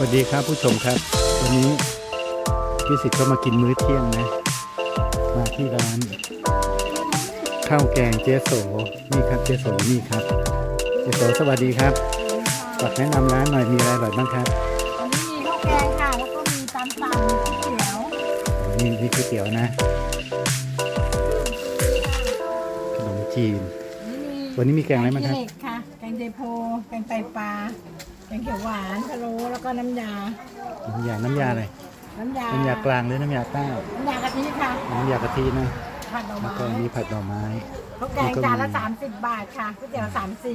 สวัสดีครับผู้ชมครับ วันนี้พี่สิทธิ์ก็มากินมื้อเที่ยงนะ มาที่ร้าน ข้าวแกงเจ๊โสนี่ครับเจ๊โสนี่ครับเจ๊โสสวัสดีครับฝากแนะนำร้านหน่อยมีอะไรอร่อยบ้างครับวันนี้มีข้าวแกงค่ะ แล้วก็มีตำสั่งก๋วยเตี๋ยวนี่นี่ก๋วยเตี๋ยวนะ ขนมจีน วันนี้มีแกงอะไรบ้างครับ แกงขี้เหล็กค่ะแกงเจโพแกงไตปลา แกงเขียวหวานพะโล้แล้วก็น้ำยา น้ำยา น้ำยาอะไร น้ำยา น้ำยากลางหรือน้ำยาใต้น้ำยากะทิค่ะ น้ำยากะทินะ ผัดหน่อแล้วไม้ก็มีผัดหน่อไม้ ข้าวแกงจานละ30บาทค่ะก๋วยเตี๋ยว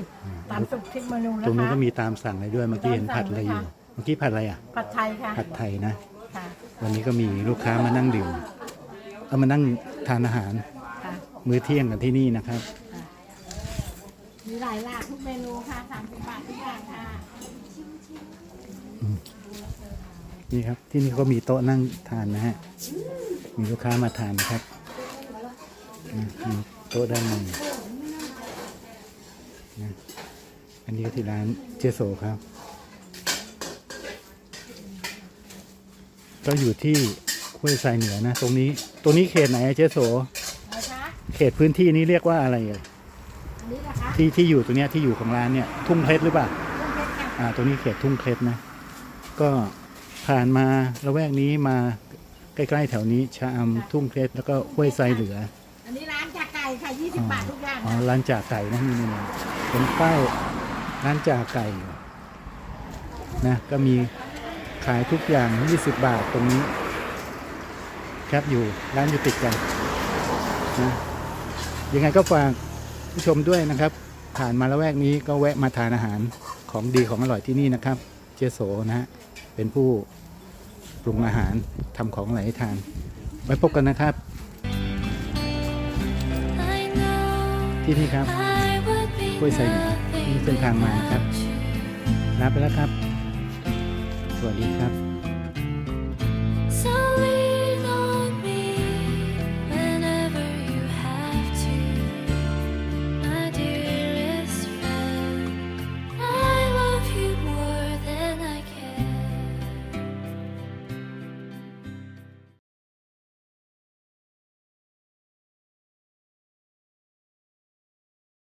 30ตามสุกทิศเมนูตนะรงนู้นก็คะมีตามสั่งเลยด้วย เมื่อกี้เห็นผัดอะไรอยู่ เมื่อกี้ผัดอะไรอะ ผัดไทยค่ะผัดไทยนะ ค่ะวันนี้ก็มีลูกค้ามานั่งดื่มเอามานั่งทานอาหาร ค่ะ มื้อเที่ยงกันที่นี่นะครับ มีหลายหลากทุกเมนูค่ะ30บาททุกอย่างค่ะ นี่ครับที่นี่ก็มีโต๊ะนั่งทานนะฮะ มีลูกค้ามาทานนะครับอืมมีโต๊ะด้านในนะอันนี้ก็ที่ร้านเจโซครับ ก็อยู่ที่ห้วยทรายเหนือนะ ตรงนี้ ตรงนี้เขตไหนอะเจโสนะคะเขตพื้นที่นี้เรียกว่าอะไรเอ่ยอันนี้นะคะที่ที่อยู่ตรงเนี้ยที่อยู่ของร้านเนี่ย ทุ่งเพชรหรือเปล่าต้มเพชรค่ะอ่า ตรงนี้เขตทุ่งเพชรนะ ก็ ผ่านมาละแวกนี้มาใกล้ๆแถวนี้ชะอำทุ่งเพชรแล้วก็ห้วยทรายเหลือ อันนี้ร้านจากไก่ค่ะ20 บาททุกอย่างอ๋อค่ะร้านจ่าไก่นะนี่นี่นี่เป็นป้ายร้านจ่าไก่อยู่นะก็มีขายทุกอย่าง 20 บาทตรงนี้ ครับอยู่ร้านอยู่ติดกันนะยังไงก็ฝากผู้ชมด้วยนะครับ ผ่านมาละแวกนี้ก็แวะมาทานอาหารของดีของอร่อยที่นี่นะครับ เจโสนะฮะ เป็นผู้ปรุงอาหารทำของอร่อยให้ทาน ไว้พบกันนะครับ ที่นี่ครับห้วยไซเหนือนี่เส้นทางมาครับลาไปแล้วครับ สวัสดีครับ